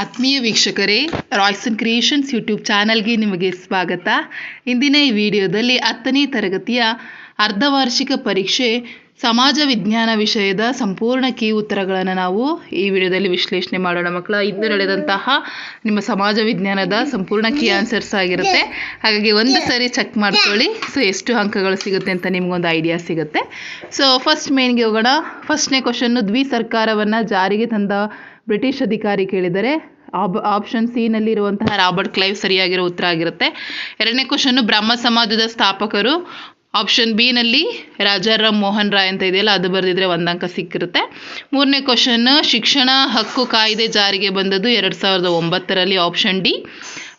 ಆತ್ಮೀಯ ವೀಕ್ಷಕರೇ Royson creations YouTube ಚಾನಲ್ಗೆ ನಿಮಗೆ ಸ್ವಾಗತ. ಇಂದಿನ ಈ ವಿಡಿಯೋದಲ್ಲಿ ಹತ್ತನೇ ತರಗತಿಯ ಅರ್ಧವಾರ್ಷಿಕ ಪರೀಕ್ಷೆ ಸಮಾಜ ವಿಜ್ಞಾನ ವಿಷಯದ ಸಂಪೂರ್ಣ ಕೀ ಉತ್ತರಗಳನ್ನು ನಾವು ಈ ವಿಡಿಯೋದಲ್ಲಿ ವಿಶ್ಲೇಷಣೆ ಮಾಡೋಣ. ಮಕ್ಕಳ, ಇಂದು ನಡೆದಂತಹ ನಿಮ್ಮ ಸಮಾಜ ವಿಜ್ಞಾನದ ಸಂಪೂರ್ಣ ಕೀ ಆನ್ಸರ್ಸ್ ಆಗಿರುತ್ತೆ. ಹಾಗಾಗಿ ಒಂದು ಸರಿ ಚೆಕ್ ಮಾಡ್ಕೊಳ್ಳಿ. ಸೊ ಎಷ್ಟು ಅಂಕಗಳು ಸಿಗುತ್ತೆ ಅಂತ ನಿಮಗೊಂದು ಐಡಿಯಾ ಸಿಗುತ್ತೆ. ಸೊ ಫಸ್ಟ್ ಮೇನ್ಗೆ ಹೋಗೋಣ. ಫಸ್ಟ್ನೇ ಕ್ವಶನ್ನು ದ್ವಿ ಸರ್ಕಾರವನ್ನು ಜಾರಿಗೆ ತಂದ ಬ್ರಿಟಿಷ್ ಅಧಿಕಾರಿ ಕೇಳಿದರೆ, ಆಬ್, ಆಪ್ಷನ್ ಸಿ ನಲ್ಲಿರುವಂತಹ ರಾಬರ್ಟ್ ಕ್ಲೈವ್ ಸರಿಯಾಗಿರೋ ಉತ್ತರ ಆಗಿರುತ್ತೆ. ಎರಡನೇ ಕ್ವಶನ್ನು ಬ್ರಹ್ಮ ಸಮಾಜದ ಸ್ಥಾಪಕರು, ಆಪ್ಷನ್ ಬಿ ನಲ್ಲಿ ರಾಜಾರಾಮ್ ಮೋಹನ್ ರಾಯ್ ಅಂತ ಇದೆಯಲ್ಲ, ಅದು ಬರೆದಿದ್ರೆ ಒಂದಂಕ ಸಿಕ್ಕಿರುತ್ತೆ. ಮೂರನೇ ಕ್ವಶನ್, ಶಿಕ್ಷಣ ಹಕ್ಕು ಕಾಯ್ದೆ ಜಾರಿಗೆ ಬಂದದ್ದು ಎರಡು ಸಾವಿರದ ಒಂಬತ್ತರಲ್ಲಿ ಆಪ್ಷನ್ ಡಿ.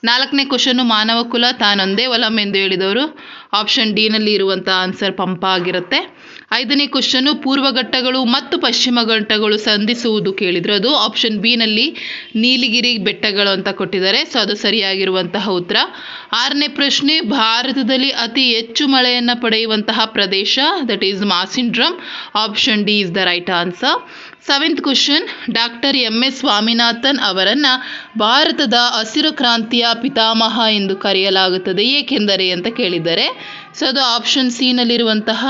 ನಾಲ್ಕನೇ ಕ್ವಶನ್ನು ಮಾನವ ಕುಲ ತಾನೊಂದೇ ಒಲಂ ಎಂದು ಹೇಳಿದವರು, ಆಪ್ಷನ್ ಡಿನಲ್ಲಿ ಇರುವಂಥ ಆನ್ಸರ್ ಪಂಪ ಆಗಿರುತ್ತೆ. ಐದನೇ ಕ್ವಶನ್ನು ಪೂರ್ವ ಘಟ್ಟಗಳು ಮತ್ತು ಪಶ್ಚಿಮ ಘಟ್ಟಗಳು ಸಂಧಿಸುವುದು ಕೇಳಿದ್ರು. ಅದು ಆಪ್ಷನ್ ಬಿ ನಲ್ಲಿ ನೀಲಗಿರಿ ಬೆಟ್ಟಗಳು ಅಂತ ಕೊಟ್ಟಿದ್ದಾರೆ. ಸೊ ಅದು ಸರಿಯಾಗಿರುವಂತಹ ಉತ್ತರ. ಆರನೇ ಪ್ರಶ್ನೆ, ಭಾರತದಲ್ಲಿ ಅತಿ ಹೆಚ್ಚು ಮಳೆಯನ್ನು ಪಡೆಯುವಂತಹ ಪ್ರದೇಶ that is Mawsynram. Option D is the right answer seventh question, doctor M S Swaminathan ಅವರನ್ನು ಭಾರತದ ಹಸಿರು ಕ್ರಾಂತಿಯ ಪಿತಾಮಹ ಎಂದು ಕರೆಯಲಾಗುತ್ತದೆ. ಏಕೆಂದರೆ ಅಂತ ಕೇಳಿದ್ದಾರೆ ಸೊ ಅದು ಆಪ್ಷನ್ ಸಿ ನಲ್ಲಿರುವಂತಹ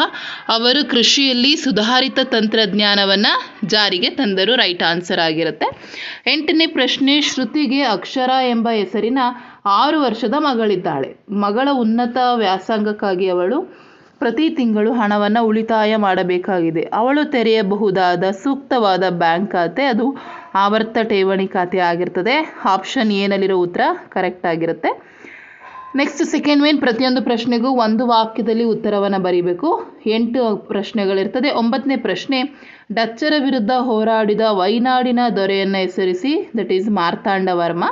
ಅವರು ಕೃಷಿಯಲ್ಲಿ ಸುಧಾರಿತ ತಂತ್ರಜ್ಞಾನವನ್ನು ಜಾರಿಗೆ ತಂದರು ರೈಟ್ ಆನ್ಸರ್ ಆಗಿರುತ್ತೆ. ಎಂಟನೇ ಪ್ರಶ್ನೆ, ಶ್ರುತಿಗೆ ಅಕ್ಷರ ಎಂಬ ಹೆಸರಿನ ಆರು ವರ್ಷದ ಮಗಳಿದ್ದಾಳೆ. ಮಗಳ ಉನ್ನತ ವ್ಯಾಸಂಗಕ್ಕಾಗಿ ಅವಳು ಪ್ರತಿ ತಿಂಗಳು ಹಣವನ್ನು ಉಳಿತಾಯ ಮಾಡಬೇಕಾಗಿದೆ. ಅವಳು ತೆರೆಯಬಹುದಾದ ಸೂಕ್ತವಾದ ಬ್ಯಾಂಕ್ ಖಾತೆ, ಅದು ಆವರ್ತ ಠೇವಣಿ ಖಾತೆ ಆಗಿರ್ತದೆ. ಆಪ್ಷನ್ ಏನಲ್ಲಿರೋ ಉತ್ತರ ಕರೆಕ್ಟ್ ಆಗಿರುತ್ತೆ. ನೆಕ್ಸ್ಟ್, ಸೆಕೆಂಡ್ ಮೇನ್ ಪ್ರತಿಯೊಂದು ಪ್ರಶ್ನೆಗೂ ಒಂದು ವಾಕ್ಯದಲ್ಲಿ ಉತ್ತರವನ್ನು ಬರೀಬೇಕು. ಎಂಟು ಪ್ರಶ್ನೆಗಳಿರ್ತದೆ. ಒಂಬತ್ತನೇ ಪ್ರಶ್ನೆ, ಡಚ್ಚರ ವಿರುದ್ಧ ಹೋರಾಡಿದ ವೈನಾಡಿನ ದೊರೆಯನ್ನು ಹೆಸರಿಸಿ ದಟ್ ಈಸ್ ಮಾರ್ತಾಂಡ ವರ್ಮ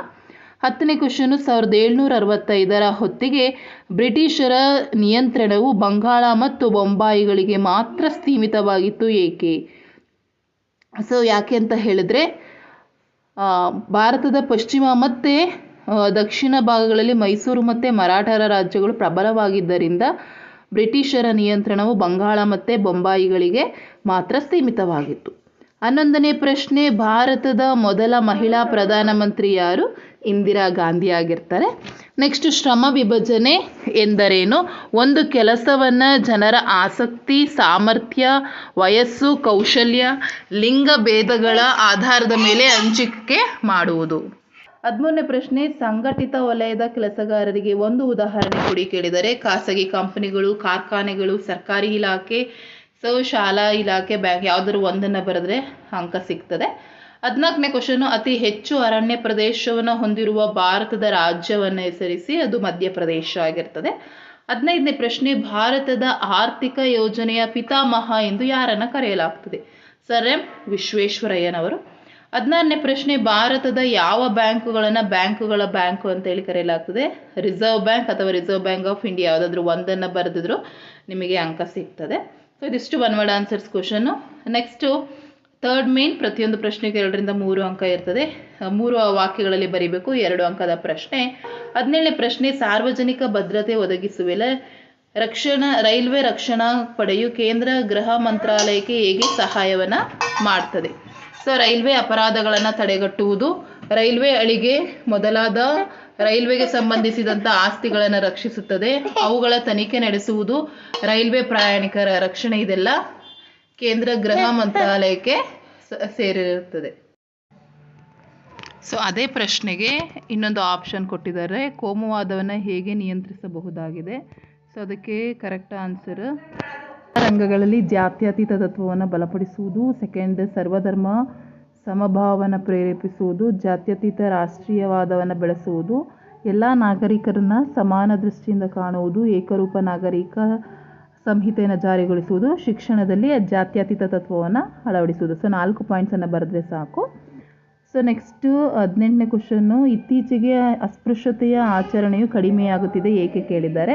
ಹತ್ತನೇ ಕ್ವಶನು ಸಾವಿರದ ಏಳ್ನೂರ ಅರವತ್ತೈದರ ಹೊತ್ತಿಗೆ ಬ್ರಿಟಿಷರ ನಿಯಂತ್ರಣವು ಬಂಗಾಳ ಮತ್ತು ಬೊಂಬಾಯಿಗಳಿಗೆ ಮಾತ್ರ ಸೀಮಿತವಾಗಿತ್ತು ಏಕೆ? ಸೊ ಯಾಕೆ ಅಂತ ಹೇಳಿದ್ರೆ ಭಾರತದ ಪಶ್ಚಿಮ ಮತ್ತು ದಕ್ಷಿಣ ಭಾಗಗಳಲ್ಲಿ ಮೈಸೂರು ಮತ್ತು ಮರಾಠರ ರಾಜ್ಯಗಳು ಪ್ರಬಲವಾಗಿದ್ದರಿಂದ ಬ್ರಿಟಿಷರ ನಿಯಂತ್ರಣವು ಬಂಗಾಳ ಮತ್ತು ಬೊಂಬಾಯಿಗಳಿಗೆ ಮಾತ್ರ ಸೀಮಿತವಾಗಿತ್ತು. ಹನ್ನೊಂದನೇ ಪ್ರಶ್ನೆ, ಭಾರತದ ಮೊದಲ ಮಹಿಳಾ ಪ್ರಧಾನಮಂತ್ರಿ ಯಾರು? ಇಂದಿರಾ ಗಾಂಧಿ ಆಗಿರ್ತಾರೆ. ನೆಕ್ಸ್ಟ್ ಶ್ರಮ ವಿಭಜನೆ ಎಂದರೇನು? ಒಂದು ಕೆಲಸವನ್ನು ಜನರ ಆಸಕ್ತಿ, ಸಾಮರ್ಥ್ಯ, ವಯಸ್ಸು, ಕೌಶಲ್ಯ, ಲಿಂಗ ಭೇದಗಳ ಆಧಾರದ ಮೇಲೆ ಹಂಚಿಕೆ ಮಾಡುವುದು. ಹದಿಮೂರನೇ ಪ್ರಶ್ನೆ, ಸಂಘಟಿತ ವಲಯದ ಕೆಲಸಗಾರರಿಗೆ ಒಂದು ಉದಾಹರಣೆ ಕೊಡಿ ಕೇಳಿದರೆ, ಖಾಸಗಿ ಕಂಪನಿಗಳು, ಕಾರ್ಖಾನೆಗಳು, ಸರ್ಕಾರಿ ಇಲಾಖೆ ಸೊ ಶಾಲಾ ಇಲಾಖೆ ಬ್ಯಾಂಕ್ ಯಾವುದಾದ್ರು ಒಂದನ್ನು ಬರೆದ್ರೆ ಅಂಕ ಸಿಗ್ತದೆ. ಹದಿನಾಲ್ಕನೇ ಕ್ವಶನು ಅತಿ ಹೆಚ್ಚು ಅರಣ್ಯ ಪ್ರದೇಶವನ್ನು ಹೊಂದಿರುವ ಭಾರತದ ರಾಜ್ಯವನ್ನು ಹೆಸರಿಸಿ, ಅದು ಮಧ್ಯಪ್ರದೇಶ ಆಗಿರ್ತದೆ. ಹದಿನೈದನೇ ಪ್ರಶ್ನೆ, ಭಾರತದ ಆರ್ಥಿಕ ಯೋಜನೆಯ ಪಿತಾಮಹ ಎಂದು ಯಾರನ್ನು ಕರೆಯಲಾಗ್ತದೆ? ಸರ್ ಎಂ ವಿಶ್ವೇಶ್ವರಯ್ಯನವರು. ಹದಿನಾರನೇ ಪ್ರಶ್ನೆ, ಭಾರತದ ಯಾವ ಬ್ಯಾಂಕುಗಳನ್ನು ಬ್ಯಾಂಕುಗಳ ಬ್ಯಾಂಕು ಅಂತ ಹೇಳಿ ಕರೆಯಲಾಗ್ತದೆ? ರಿಸರ್ವ್ ಬ್ಯಾಂಕ್ ಅಥವಾ ರಿಸರ್ವ್ ಬ್ಯಾಂಕ್ ಆಫ್ ಇಂಡಿಯಾ ಯಾವುದಾದ್ರೂ ಒಂದನ್ನು ಬರೆದಿದ್ರು ನಿಮಗೆ ಅಂಕ ಸಿಗ್ತದೆ. ಸೊ ಇದಿಷ್ಟು ಬನ್ವಾಡ answers question next third main ಪ್ರತಿಯೊಂದು ಪ್ರಶ್ನೆಗೆ ಎರಡರಿಂದ ಮೂರು ಅಂಕ ಇರ್ತದೆ ಮೂರು ವಾಕ್ಯಗಳಲ್ಲಿ ಬರೀಬೇಕು ಎರಡು ಅಂಕದ ಪ್ರಶ್ನೆ ಹದಿನೇಳನೇ ಪ್ರಶ್ನೆ ಸಾರ್ವಜನಿಕ ಭದ್ರತೆ ಒದಗಿಸುವೆಲೆ ರಕ್ಷಣಾ ರೈಲ್ವೆ ರಕ್ಷಣಾ ಪಡೆಯು ಕೇಂದ್ರ ಗೃಹ ಮಂತ್ರಾಲಯಕ್ಕೆ ಹೇಗೆ ಸಹಾಯವನ್ನು ಮಾಡ್ತದೆ ಸೊ ರೈಲ್ವೆ ಅಪರಾಧಗಳನ್ನು ತಡೆಗಟ್ಟುವುದು ರೈಲ್ವೆ ಅಳಿಗೆ ಮೊದಲಾದ ರೈಲ್ವೆಗೆ ಸಂಬಂಧಿಸಿದಂಥ ಆಸ್ತಿಗಳನ್ನು ರಕ್ಷಿಸುತ್ತದೆ. ಅವುಗಳ ತನಿಖೆ ನಡೆಸುವುದು ರೈಲ್ವೆ ಪ್ರಯಾಣಿಕರ ರಕ್ಷಣೆ ಇದೆಲ್ಲ ಕೇಂದ್ರ ಗೃಹ ಮಂತ್ರಾಲಯಕ್ಕೆ ಸೇರಿರುತ್ತದೆ. ಸೊ ಅದೇ ಪ್ರಶ್ನೆಗೆ ಇನ್ನೊಂದು ಆಪ್ಷನ್ ಕೊಟ್ಟಿದ್ದಾರೆ. ಕೋಮುವಾದವನ್ನು ಹೇಗೆ ನಿಯಂತ್ರಿಸಬಹುದಾಗಿದೆ? ಸೊ ಅದಕ್ಕೆ ಕರೆಕ್ಟ್ ಆನ್ಸರ್ ರಂಗಗಳಲ್ಲಿ ಜಾತ್ಯತೀತ ತತ್ವವನ್ನು ಬಲಪಡಿಸುವುದು ಸೆಕೆಂಡ್ ಸರ್ವಧರ್ಮ ಸಮಭಾವನ ಪ್ರೇರೇಪಿಸುವುದು, ಜಾತ್ಯತೀತ ರಾಷ್ಟ್ರೀಯವಾದವನ್ನು ಬೆಳೆಸುವುದು, ಎಲ್ಲ ನಾಗರಿಕರನ್ನ ಸಮಾನ ದೃಷ್ಟಿಯಿಂದ ಕಾಣುವುದು, ಏಕರೂಪ ನಾಗರಿಕ ಸಂಹಿತೆಯನ್ನು ಜಾರಿಗೊಳಿಸುವುದು, ಶಿಕ್ಷಣದಲ್ಲಿ ಜಾತ್ಯತೀತ ತತ್ವವನ್ನು ಅಳವಡಿಸುವುದು. ಸೊ ನಾಲ್ಕು ಪಾಯಿಂಟ್ಸನ್ನು ಬರೆದ್ರೆ ಸಾಕು. ಸೊ ನೆಕ್ಸ್ಟು ಹದಿನೆಂಟನೇ ಕ್ವಶನ್ನು ಇತ್ತೀಚೆಗೆ ಅಸ್ಪೃಶ್ಯತೆಯ ಆಚರಣೆಯು ಕಡಿಮೆಯಾಗುತ್ತಿದೆ ಏಕೆ ಕೇಳಿದ್ದಾರೆ?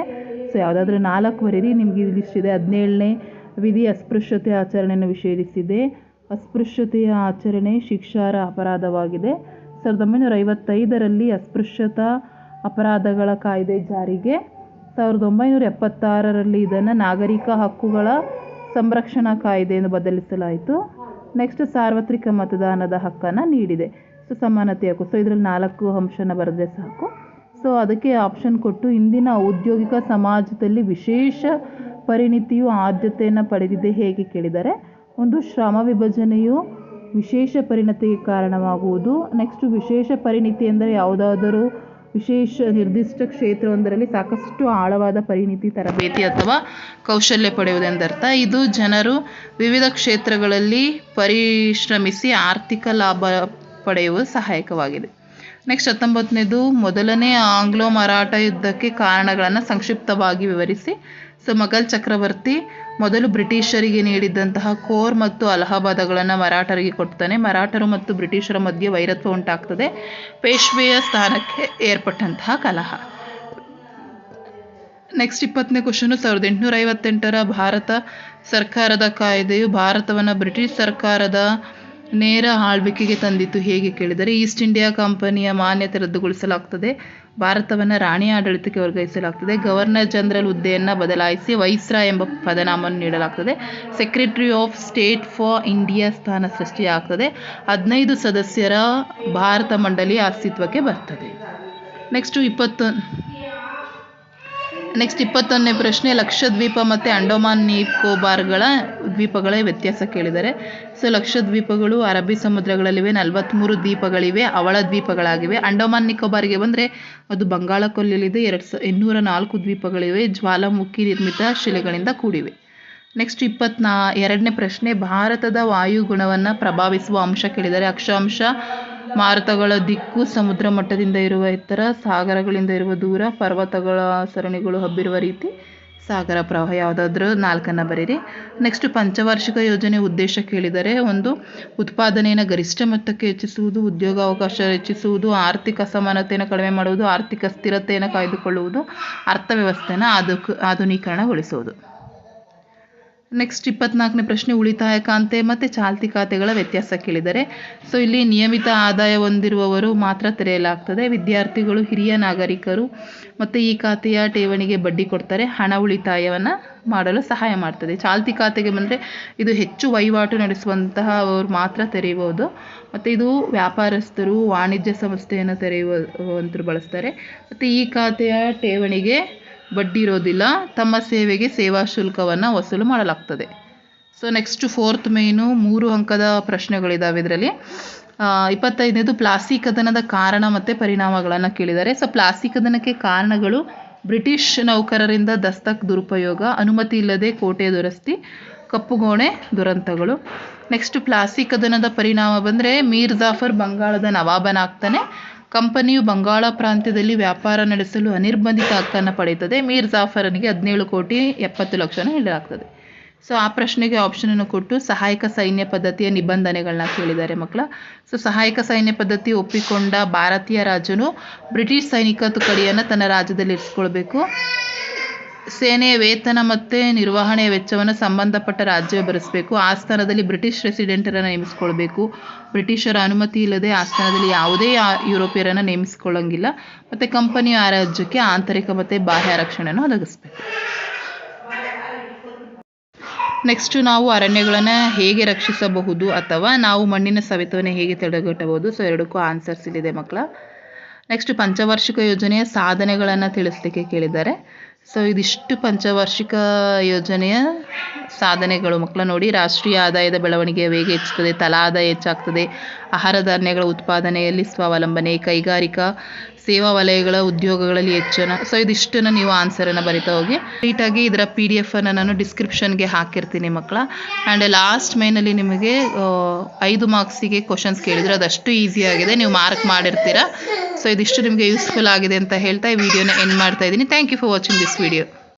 ಸೊ ಯಾವುದಾದ್ರೂ ನಾಲ್ಕು ಬರೀರಿ ನಿಮಗೆ ಇದಿಷ್ಟಿದೆ ಹದಿನೇಳನೇ ವಿಧಿ ಅಸ್ಪೃಶ್ಯತೆ ಆಚರಣೆಯನ್ನು ನಿಷೇಧಿಸಿದೆ ಅಸ್ಪೃಶ್ಯತೆಯ ಆಚರಣೆ ಶಿಕ್ಷಾರ್ಹ ಅಪರಾಧವಾಗಿದೆ. ಸಾವಿರದ ಒಂಬೈನೂರ ಐವತ್ತೈದರಲ್ಲಿ ಅಸ್ಪೃಶ್ಯತಾ ಅಪರಾಧಗಳ ಕಾಯ್ದೆ ಜಾರಿಗೆ. ಸಾವಿರದ ಒಂಬೈನೂರ ಎಪ್ಪತ್ತಾರರಲ್ಲಿ ಇದನ್ನು ನಾಗರಿಕ ಹಕ್ಕುಗಳ ಸಂರಕ್ಷಣಾ ಕಾಯ್ದೆಯನ್ನು ಬದಲಿಸಲಾಯಿತು. ನೆಕ್ಸ್ಟ್ ಸಾರ್ವತ್ರಿಕ ಮತದಾನದ ಹಕ್ಕನ್ನು ನೀಡಿದೆ. ಸೊ ಸಮಾನತೆ ಹಕ್ಕು. ಸೊ, ಇದರಲ್ಲಿ ನಾಲ್ಕು ಅಂಶನ ಬರೆದ್ರೆ ಸಾಕು. ಸೊ, ಅದಕ್ಕೆ ಆಪ್ಷನ್ ಕೊಟ್ಟು ಇಂದಿನ ಔದ್ಯೋಗಿಕ ಸಮಾಜದಲ್ಲಿ ವಿಶೇಷ ಪರಿಣಿತಿಯು ಆದ್ಯತೆಯನ್ನು ಪಡೆದಿದೆ ಹೇಗೆ ಕೇಳಿದ್ದಾರೆ ಒಂದು ಶ್ರಮ ವಿಭಜನೆಯು ವಿಶೇಷ ಪರಿಣತಿಗೆ ಕಾರಣವಾಗುವುದು. ನೆಕ್ಸ್ಟು ವಿಶೇಷ ಪರಿಣಿತಿ ಎಂದರೆ ಯಾವುದಾದರೂ ವಿಶೇಷ ನಿರ್ದಿಷ್ಟ ಕ್ಷೇತ್ರವೊಂದರಲ್ಲಿ ಸಾಕಷ್ಟು ಆಳವಾದ ಪರಿಣಿತಿ, ತರಬೇತಿ ಅಥವಾ ಕೌಶಲ್ಯ ಪಡೆಯುವುದೆಂದರ್ಥ, ಇದು ಜನರು ವಿವಿಧ ಕ್ಷೇತ್ರಗಳಲ್ಲಿ ಪರಿಶ್ರಮಿಸಿ ಆರ್ಥಿಕ ಲಾಭ ಪಡೆಯುವ ಸಹಾಯಕವಾಗಿದೆ. ನೆಕ್ಸ್ಟ್ ಹತ್ತೊಂಬತ್ತನೇದು, ಮೊದಲನೇ ಆಂಗ್ಲೋ ಮರಾಠ ಯುದ್ಧಕ್ಕೆ ಕಾರಣಗಳನ್ನು ಸಂಕ್ಷಿಪ್ತವಾಗಿ ವಿವರಿಸಿ. ಸೊ ಮೊಘಲ್ ಚಕ್ರವರ್ತಿ ಮೊದಲು ಬ್ರಿಟಿಷರಿಗೆ ನೀಡಿದ್ದಂತಹ ಕೋರ್ ಮತ್ತು ಅಲಹಾಬಾದಗಳನ್ನು ಮರಾಠರಿಗೆ ಕೊಡ್ತಾನೆ. ಮರಾಠರು ಮತ್ತು ಬ್ರಿಟಿಷರ ಮಧ್ಯೆ ವೈರತ್ವ ಉಂಟಾಗ್ತದೆ. ಪೇಶ್ವೆಯ ಸ್ಥಾನಕ್ಕೆ ಏರ್ಪಟ್ಟಂತಹ ಕಲಹ. ನೆಕ್ಸ್ಟ್ ಇಪ್ಪತ್ತನೇ ಕ್ವಶನು ಸಾವಿರದ ಎಂಟುನೂರ ಐವತ್ತೆಂಟರ ಭಾರತ ಸರ್ಕಾರದ ಕಾಯ್ದೆಯು ಭಾರತವನ್ನು ಬ್ರಿಟಿಷ್ ಸರ್ಕಾರದ ನೇರ ಆಳ್ವಿಕೆಗೆ ತಂದಿತು. ಹೇಗೆ ಕೇಳಿದರೆ, ಈಸ್ಟ್ ಇಂಡಿಯಾ ಕಂಪನಿಯ ಮಾನ್ಯತೆ ರದ್ದುಗೊಳಿಸಲಾಗ್ತದೆ. ಭಾರತವನ್ನು ರಾಣಿ ಆಡಳಿತಕ್ಕೆ ವರ್ಗಾಯಿಸಲಾಗ್ತದೆ. ಗವರ್ನರ್ ಜನರಲ್ ಹುದ್ದೆಯನ್ನು ಬದಲಾಯಿಸಿ ವೈಸ್ರಾ ಎಂಬ ಪದನಾಮವನ್ನು ನೀಡಲಾಗ್ತದೆ. Secretary of state for India ಸ್ಥಾನ ಸೃಷ್ಟಿಯಾಗ್ತದೆ. ಹದಿನೈದು ಸದಸ್ಯರ ಭಾರತ ಮಂಡಳಿ ಅಸ್ತಿತ್ವಕ್ಕೆ ಬರ್ತದೆ. ನೆಕ್ಸ್ಟು ಇಪ್ಪತ್ತು ನೆಕ್ಸ್ಟ್ ಇಪ್ಪತ್ತೊಂದನೇ ಪ್ರಶ್ನೆ, ಲಕ್ಷದ್ವೀಪ ಮತ್ತು ಅಂಡೋಮಾನ್ ನಿಕೋಬಾರ್ಗಳ ದ್ವೀಪಗಳ ವ್ಯತ್ಯಾಸ ಕೇಳಿದ್ದಾರೆ ಸೊ, ಲಕ್ಷದ್ವೀಪಗಳು ಅರಬ್ಬಿ ಸಮುದ್ರಗಳಲ್ಲಿವೆ ನಲವತ್ತ್ಮೂರು ದ್ವೀಪಗಳಿವೆ, ಅವಳ ದ್ವೀಪಗಳಾಗಿವೆ. ಅಂಡೋಮಾನ್ ನಿಕೋಬಾರ್ಗೆ ಬಂದರೆ ಅದು ಬಂಗಾಳ ಕೊಲ್ಲಿಲಿದೆ, ಎರಡು ಸ, ಇನ್ನೂರ ನಾಲ್ಕು ದ್ವೀಪಗಳಿವೆ, ಜ್ವಾಲಾಮುಖಿ ನಿರ್ಮಿತ ಶಿಲೆಗಳಿಂದ ಕೂಡಿವೆ. ನೆಕ್ಸ್ಟ್ ಇಪ್ಪತ್ನಾ, ಎರಡನೇ ಪ್ರಶ್ನೆ, ಭಾರತದ ವಾಯುಗುಣವನ್ನು ಪ್ರಭಾವಿಸುವ ಅಂಶ ಕೇಳಿದ್ದಾರೆ ಅಕ್ಷಾಂಶ ಮಾರುತಗಳ ದಿಕ್ಕು ಸಮುದ್ರ ಮಟ್ಟದಿಂದ ಇರುವ ಎತ್ತರ, ಸಾಗರಗಳಿಂದ ಇರುವ ದೂರ, ಪರ್ವತಗಳ ಸರಣಿಗಳು ಹಬ್ಬಿರುವ ರೀತಿ ಸಾಗರ ಪ್ರವಾಹ. ಯಾವುದಾದ್ರೂ ನಾಲ್ಕನ್ನು ಬರೀರಿ. ನೆಕ್ಸ್ಟ್ ಪಂಚವಾರ್ಷಿಕ ಯೋಜನೆ ಉದ್ದೇಶ ಕೇಳಿದರೆ, ಒಂದು, ಉತ್ಪಾದನೆಯನ್ನು ಗರಿಷ್ಠ ಮಟ್ಟಕ್ಕೆ ಹೆಚ್ಚಿಸುವುದು, ಉದ್ಯೋಗಾವಕಾಶ ಹೆಚ್ಚಿಸುವುದು, ಆರ್ಥಿಕ ಅಸಮಾನತೆಯನ್ನು ಕಡಿಮೆ ಮಾಡುವುದು, ಆರ್ಥಿಕ ಸ್ಥಿರತೆಯನ್ನು ಕಾಯ್ದುಕೊಳ್ಳುವುದು, ಅರ್ಥವ್ಯವಸ್ಥೆಯನ್ನು ಆಧುಕ್, ಆಧುನೀಕರಣಗೊಳಿಸುವುದು. ನೆಕ್ಸ್ಟ್ ಇಪ್ಪತ್ನಾಲ್ಕನೇ ಪ್ರಶ್ನೆ ಉಳಿತಾಯ ಖಾತೆ ಮತ್ತು ಚಾಲ್ತಿ ಖಾತೆಗಳ ವ್ಯತ್ಯಾಸ ಕೇಳಿದ್ದಾರೆ ಸೊ ಇಲ್ಲಿ ನಿಯಮಿತ ಆದಾಯ ಹೊಂದಿರುವವರು ಮಾತ್ರ ತೆರೆಯಲಾಗ್ತದೆ. ವಿದ್ಯಾರ್ಥಿಗಳು ಹಿರಿಯ ನಾಗರಿಕರು ಮತ್ತು ಈ ಖಾತೆಯ ಠೇವಣಿಗೆ ಬಡ್ಡಿ ಕೊಡ್ತಾರೆ. ಹಣ ಉಳಿತಾಯವನ್ನು ಮಾಡಲು ಸಹಾಯ ಮಾಡ್ತದೆ. ಚಾಲ್ತಿ ಖಾತೆಗೆ ಬಂದರೆ ಇದು ಹೆಚ್ಚು ವಹಿವಾಟು ನಡೆಸುವಂತಹ ಅವರು ಮಾತ್ರ ತೆರೆಯಬಹುದು. ಮತ್ತು ಇದು ವ್ಯಾಪಾರಸ್ಥರು, ವಾಣಿಜ್ಯ ಸಂಸ್ಥೆಯನ್ನು ತೆರೆಯುವಂತರು ಬಳಸ್ತಾರೆ. ಮತ್ತು ಈ ಖಾತೆಯ ಠೇವಣಿಗೆ ಬಡ್ಡಿ ಇರೋದಿಲ್ಲ ತಮ್ಮ ಸೇವೆಗೆ ಸೇವಾ ಶುಲ್ಕವನ್ನು ವಸೂಲು ಮಾಡಲಾಗ್ತದೆ. ಸೊ ನೆಕ್ಸ್ಟ್ ಫೋರ್ತ್ ಮೇನು ಮೂರು ಅಂಕದ ಪ್ರಶ್ನೆಗಳಿದ್ದಾವೆ ಇದರಲ್ಲಿ. ಇಪ್ಪತ್ತೈದನೇದು ಪ್ಲಾಸ್ಟಿಕ್ ಕದನದ ಕಾರಣ ಮತ್ತು ಪರಿಣಾಮಗಳನ್ನು ಕೇಳಿದ್ದಾರೆ. ಸೊ ಪ್ಲಾಸ್ಟಿಕ್ ಕದನಕ್ಕೆ ಕಾರಣಗಳು ಬ್ರಿಟಿಷ್ ನೌಕರರಿಂದ ದಸ್ತಕ್ ದುರುಪಯೋಗ, ಅನುಮತಿ ಇಲ್ಲದೆ ಕೋಟೆ ದುರಸ್ತಿ, ಕಪ್ಪುಗೋಣೆ ದುರಂತಗಳು. ನೆಕ್ಸ್ಟ್ ಪ್ಲಾಸ್ಟಿಕ್ ಕದನದ ಪರಿಣಾಮ ಬಂದರೆ ಮೀರ್ ಜಾಫರ್ ಬಂಗಾಳದ ನವಾಬನಾಗ್ತಾನೆ. ಕಂಪನಿಯು ಬಂಗಾಳ ಪ್ರಾಂತ್ಯದಲ್ಲಿ ವ್ಯಾಪಾರ ನಡೆಸಲು ಅನಿರ್ಬಂಧಿತ ಹಕ್ಕನ್ನು ಪಡೆಯುತ್ತದೆ. ಮೀರ್ ಜಾಫರನಿಗೆ ಹದಿನೇಳು ಕೋಟಿ ಎಪ್ಪತ್ತು ಲಕ್ಷನ ನೀಡಲಾಗ್ತದೆ. ಸೊ, ಆ ಪ್ರಶ್ನೆಗೆ ಆಪ್ಷನನ್ನು ಕೊಟ್ಟು ಸಹಾಯಕ ಸೈನ್ಯ ಪದ್ಧತಿಯ ನಿಬಂಧನೆಗಳನ್ನ ಕೇಳಿದ್ದಾರೆ ಮಕ್ಕಳ. ಸೊ, ಸಹಾಯಕ ಸೈನ್ಯ ಪದ್ಧತಿ ಒಪ್ಪಿಕೊಂಡ ಭಾರತೀಯ ರಾಜನು ಬ್ರಿಟಿಷ್ ಸೈನಿಕ ತುಕಡಿಯನ್ನು ತನ್ನ ರಾಜ್ಯದಲ್ಲಿ ಇರಿಸ್ಕೊಳ್ಬೇಕು. ಸೇನೆಯ ವೇತನ ಮತ್ತು ನಿರ್ವಹಣೆಯ ವೆಚ್ಚವನ್ನು ಸಂಬಂಧಪಟ್ಟ ರಾಜ್ಯವೇ ಭರಿಸಬೇಕು ಸ್ಥಾನದಲ್ಲಿ ಬ್ರಿಟಿಷ್ ರೆಸಿಡೆಂಟರನ್ನು ನೇಮಿಸ್ಕೊಳ್ಬೇಕು. ಬ್ರಿಟಿಷರ ಅನುಮತಿ ಇಲ್ಲದೆ ಆಸ್ಥಾನದಲ್ಲಿ ಯಾವುದೇ ಯುರೋಪಿಯರನ್ನು ನೇಮಿಸಿಕೊಳ್ಳಂಗಿಲ್ಲ. ಮತ್ತು ಕಂಪನಿಯ ಆ ರಾಜ್ಯಕ್ಕೆ ಆಂತರಿಕ ಮತ್ತು ಬಾಹ್ಯ ರಕ್ಷಣೆಯನ್ನು ಒದಗಿಸ್ಬೇಕು. ನೆಕ್ಸ್ಟು ನಾವು ಅರಣ್ಯಗಳನ್ನು ಹೇಗೆ ರಕ್ಷಿಸಬಹುದು ಅಥವಾ ನಾವು ಮಣ್ಣಿನ ಸವೆತವನ್ನು ಹೇಗೆ ತಡೆಗಟ್ಟಬಹುದು? ಸೊ, ಎರಡಕ್ಕೂ ಆನ್ಸರ್ಸ್ ಇಲ್ಲಿದೆ ಮಕ್ಕಳ. ನೆಕ್ಸ್ಟ್ ಪಂಚವಾರ್ಷಿಕ ಯೋಜನೆಯ ಸಾಧನೆಗಳನ್ನು ತಿಳಿಸ್ಲಿಕ್ಕೆ ಕೇಳಿದ್ದಾರೆ. ಸೊ ಇದಿಷ್ಟು ಪಂಚವಾರ್ಷಿಕ ಯೋಜನೆಯ ಸಾಧನೆಗಳು. ಮಕ್ಕಳ ನೋಡಿ, ರಾಷ್ಟ್ರೀಯ ಆದಾಯದ ಬೆಳವಣಿಗೆ ವೇಗ ಹೆಚ್ಚುತ್ತದೆ ತಲಾ ಆದಾಯ ಹೆಚ್ಚಾಗ್ತದೆ. ಆಹಾರ ಧಾನ್ಯಗಳ ಉತ್ಪಾದನೆಯಲ್ಲಿ ಸ್ವಾವಲಂಬನೆ, ಕೈಗಾರಿಕಾ ಸೇವಾ ವಲಯಗಳ ಉದ್ಯೋಗಗಳಲ್ಲಿ ಹೆಚ್ಚನ ಸೊ ಇದಿಷ್ಟನ್ನು ನೀವು ಆನ್ಸರನ್ನು ಬರಿತಾ ಹೋಗಿ. ನೀಟಾಗಿ ಇದರ ಪಿ ಡಿ ಎಫನ್ನು ನಾನು ಡಿಸ್ಕ್ರಿಪ್ಷನ್ಗೆ ಹಾಕಿರ್ತೀನಿ ಮಕ್ಕಳ. ಆ್ಯಂಡ್ ಲಾಸ್ಟ್ ಮೈನಲ್ಲಿ ನಿಮಗೆ ಐದು ಮಾರ್ಕ್ಸಿಗೆ ಕ್ವಶನ್ಸ್ ಕೇಳಿದರೆ ಅದಷ್ಟು ಆಗಿದೆ. ನೀವು ಮಾರ್ಕ್ ಮಾಡಿರ್ತೀರಾ. ಸೊ ಇದಿಷ್ಟು ನಿಮಗೆ ಯೂಸ್ಫುಲ್ ಆಗಿದೆ ಅಂತ ಹೇಳ್ತಾ ಈ ವಿಡಿಯೋನ ಎಂಡ್ ಮಾಡ್ತಾ ಇದ್ದೀನಿ. Thank you for watching this video